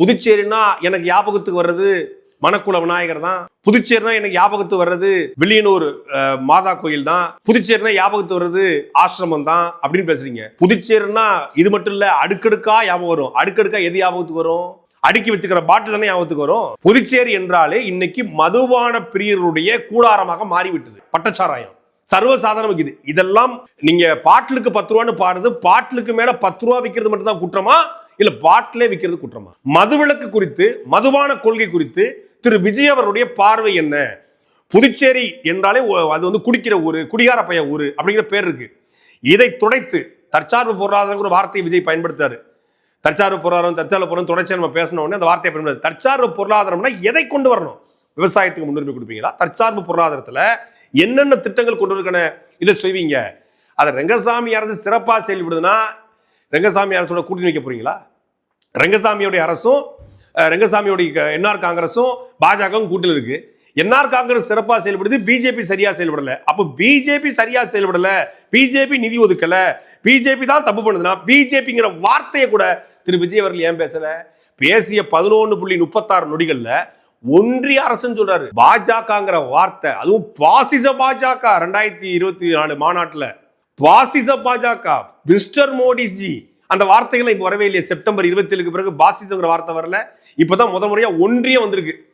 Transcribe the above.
புதுச்சேரினா எனக்கு ஞாபகத்துக்கு வர்றது மணக்குள விநாயகர் தான். புதுச்சேரினா எனக்கு ஞாபகத்து வர்றது வில்லியனூர் மாதா கோயில் தான். புதுச்சேரினா ஞாபகத்து வர்றது ஆசிரமம் தான் அப்படின்னு பேசுறீங்க. புதுச்சேரினா இது மட்டும் இல்ல அடுக்கடுக்கா ஞாபகம் வரும். அடுக்கடுக்கா எது ஞாபகத்துக்கு வரும்? அடுக்கி வச்சுக்கிற பாட்டு தானே ஞாபகத்துக்கு வரும்? புதுச்சேரி என்றாலே இன்னைக்கு மதுபான பிரியருடைய கூடாரமாக மாறிவிட்டது. பட்டச்சாராயம். சர்வசாதாரணம் இது. இதெல்லாம் நீங்க பாட்டிலுக்கு பத்து ரூபான்னு பாடுறது பாட்டிலுக்கு மேல பத்து ரூபா விற்கிறது மட்டும்தான் குற்றமா? இல்ல பாட்டிலே விற்கிறது குற்றமா? மதுவிலக்கு குறித்து மதுபான கொள்கை குறித்து திரு. விஜய் அவருடைய பார்வை என்ன? புதுச்சேரி என்றாலே அது வந்து குடிக்கிற ஊரு குடிகார பைய ஊரு அப்படிங்கிற பேர் இருக்கு. இதை துடைத்து தற்சார்பு பொருளாதாரங்கிற வார்த்தையை விஜய் பயன்படுத்தாரு தற்சார்பு பொருளாதாரம் தற்சார்பு பொருளாதாரம் தொடர்ச்சியாக நம்ம பேசின உடனே அந்த வார்த்தையை பயன்படுது தற்சார்பு பொருளாதாரம்னா எதை கொண்டு வரணும்? விவசாயத்துக்கு முன்னுரிமை கொடுப்பீங்களா? தற்சார்பு பொருளாதாரத்துல என்னென்ன திட்டங்கள் கொண்டு இருக்கன இதை செய்வீங்க. அதை ரெங்கசாமி அரசு சிறப்பாக செயல்படுதுன்னா ரெங்கசாமி அரசோட கூட்டணி வைக்க போறீங்களா? ரங்கசாமியுடைய அரசும் ரங்கசாமியுடைய க- என்ஆர் காங்கிரஸும் பாஜகவும் கூட்டில் இருக்கு. என்ஆர் காங்கிரஸ் சிறப்பாக செயல்படுது பிஜேபி சரியா செயல்படல. அப்போ பிஜேபி சரியா செயல்படல பிஜேபி நிதி ஒதுக்கல பிஜேபி தான் தப்பு பண்ணுதுன்னா பிஜேபிங்கிற வார்த்தையை கூட திரு. விஜய் அவர்கள் ஏன் பேசல? பேசிய பதினொன்று புள்ளி முப்பத்தாறு நொடிகள்ல ஒன்றிய அரசுன்னு சொல்றாரு. பாஜகங்கிற வார்த்தை அதுவும் பாசிச பாஜக ரெண்டாயிரத்தி இருபத்தி நாலு மாநாட்டில். பாசிச பாஜக மிஸ்டர் மோடிஜி அந்த வார்த்தைகள் இப்போ வரவே இல்லையே. செப்டம்பர் இருபத்தி ஏழுக்கு பிறகு பாசிசங்கிற வார்த்தை வரல. இப்போதான் முத முறையாக ஒன்றியே வந்திருக்கு.